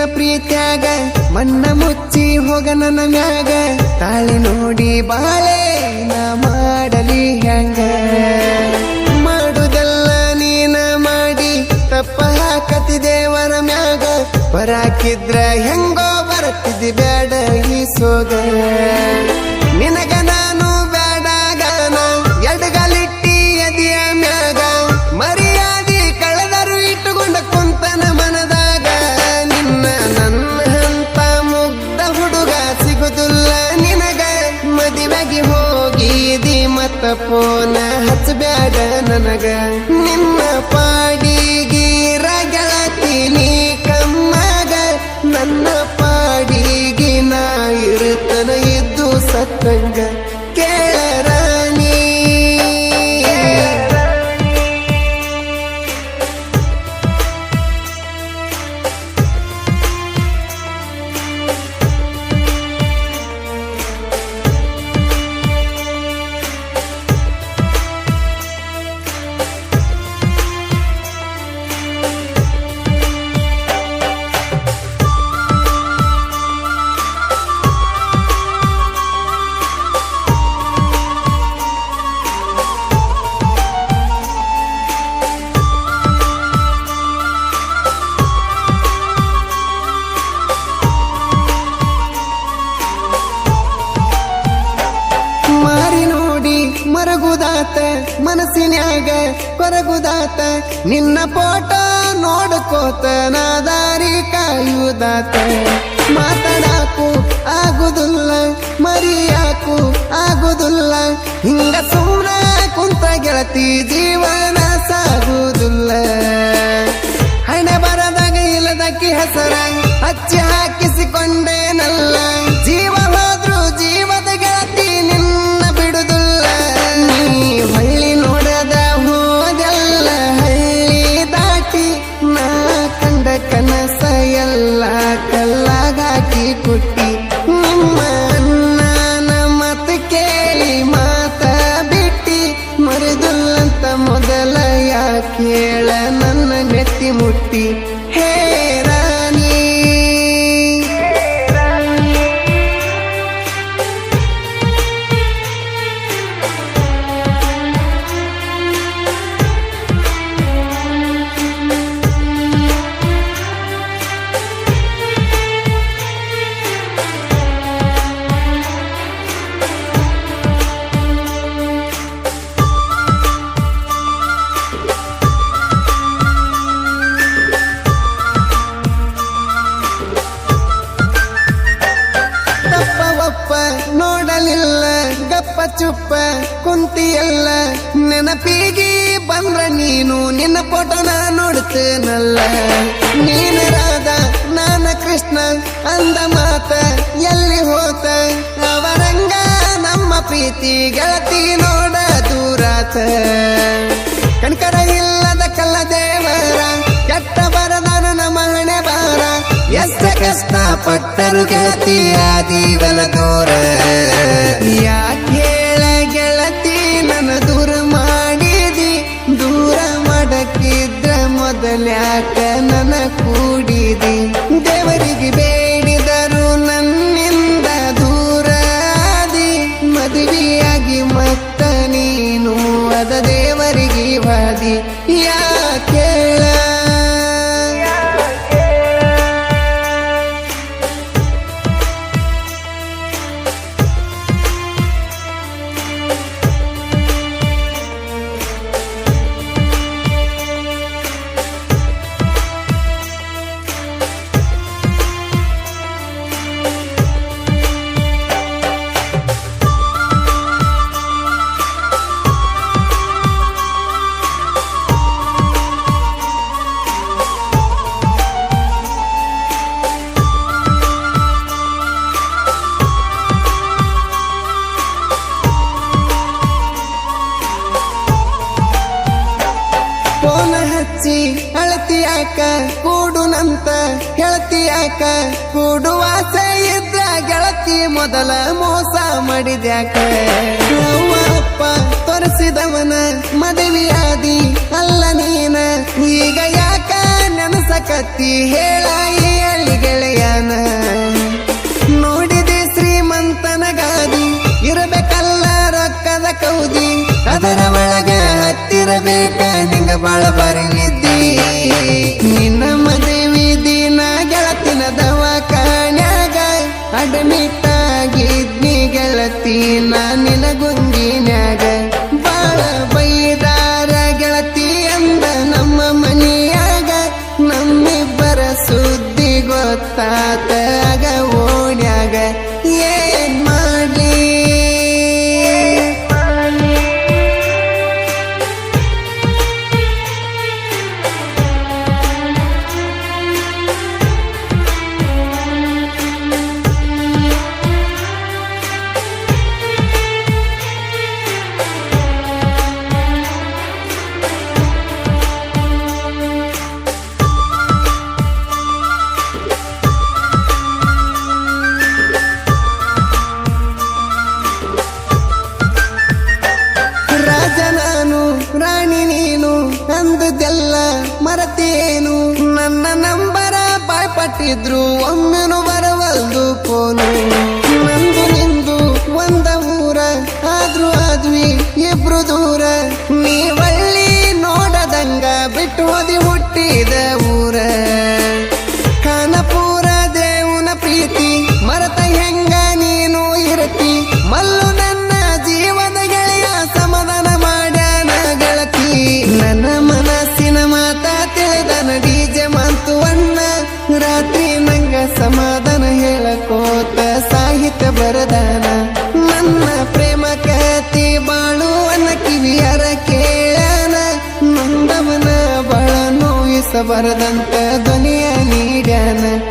ನಿನ್ನ ಪ್ರೀತ್ಯಾಗ ಮಣ್ಣ ಮುಚ್ಚಿ ಹೋಗ ನನ್ನ ಮ್ಯಾಗ. ತಾಳಿ ನೋಡಿ ಬಾಳೆ, ನಾ ಮಾಡಲಿ ಹೆಂಗ ಮಾಡುದಲ್ಲ ನೀನ ಮಾಡಿ, ತಪ್ಪ ಹಾಕತಿ ದೇವರ ಮ್ಯಾಗ. ಬರಾಕಿದ್ರ ಹೆಂಗೋ ಬರತ್ತಿದ್ದಿ ಬೇಡ ಈ ಸೋದ ನಿನಗ ಫೋನ ಹಚ್ಚಬ್ಯಾಡ ನನಗ. ಮನಸ್ಸಿನ್ಯಾಗ ಕೊರಗುದಾತ. ನಿನ್ನ ಫೋಟೋ ನೋಡ್ಕೋತ ನಾ ದಾರಿ ಕಾಯುದಾತ. ಮಾತಾಡಾಕು ಆಗುದಿಲ್ಲ, ಮರಿಯಾಕು ಆಗುದಿಲ್ಲ. ಹಿಂಗ ಸುಮ್ನ ಕುಂತ ಗೆಳತಿ ಜೀವನ ಸಾಗುದಿಲ್ಲ. ಹಣ ಬರದಾಗ ಇಲ್ಲದಕ್ಕೆ ಹೆಸರ ಹಚ್ಚಿ ಹಾಕಿಸಿಕೊಂಡೇನಲ್ಲ ಯಾಕೇಳ ನನ್ನ ನೆತ್ತಿ ಮುಟ್ಟಿ. ಹೇ ಕುಂತಿಯಲ್ಲ ನೆನಪಿಗೆ ಬಂದ್ರ ನೀನು ನಿನ್ನ ಫೋಟೋನ ನೋಡ್ತೇನಲ್ಲ ನೀನು ರಾಧ ನಾನ ಕೃಷ್ಣ ಅಂದ ಮಾತ ಎಲ್ಲಿ ಹೋತ ಅವರಂಗ ನಮ್ಮ ಪ್ರೀತಿ ಗೆಳತಿ ನೋಡ ದೂರಾತ ಕಣ್ಕರ ಇಲ್ಲದ ಕಲ್ಲ ದೇವರ ಕೆಟ್ಟ ಬರದಾನ ನಮ್ಮ ಹಣೆ ಬಾರ ಎಷ್ಟ ಕಷ್ಟ ಪಟ್ಟರು ಗೆಳತಿ ಆದಿವಲ ದೂರ ಯಾಕೇಳ ಮೊದಲ್ಯಾಕ ನನ ಕೂಡಿದಿ. ದೇವರಿಗೆ ಬೇಡಿದರು ನನ್ನಿಂದ ದೂರಾದಿ. ಮದುವೆಯಾಗಿ ಮತ್ತ ನೀನು ಅದ ದೇವರಿಗೆ ವಾದಿ. ಯಾಕೇಳ ಹಚ್ಚಿ ಅಳತಿಯಾಕ ಕೂಡುನಂತ ಗೆಳತಿಯಾಕ ಕೂಡುವ ಆಸೆ ಇದ್ರ ಗೆಳತಿ ಮೊದಲ ಮೋಸ ಮಾಡಿದ್ಯಾಕ ಅಪ್ಪ ತೋರಿಸಿದವನ ಮದುವೆಯಾದಿ ಅಲ್ಲ ನೀನ. ಈಗ ಯಾಕ ನೆನಸಕತ್ತಿ ಹೇಳ ಬೇಟ ನಿಂಗ ಬಾಳ ಬರಲಿದ್ದಿ ನಿನ್ನ ಮದುವೆ ದಿನ ಗೆಳತಿನ ದವಾಖಾನ್ಯಾಗ ಅಡ್ಮಿಟ್ ಆಗಿದ್ನಿ ಗೆಳತಿ. ನಾ ನಿನಗೂ ಮಾಡಿದ್ದೇನು ನನ್ನ ನಂಬರ ಬಾಯ್ಪಟ್ಟಿದ್ರು ಒಮ್ಮೆನು ಬರವಲ್ದು ಕೋನು ಬರದಂತ ಧ್ವನಿಯ ನೀಡ್ಯಾನ.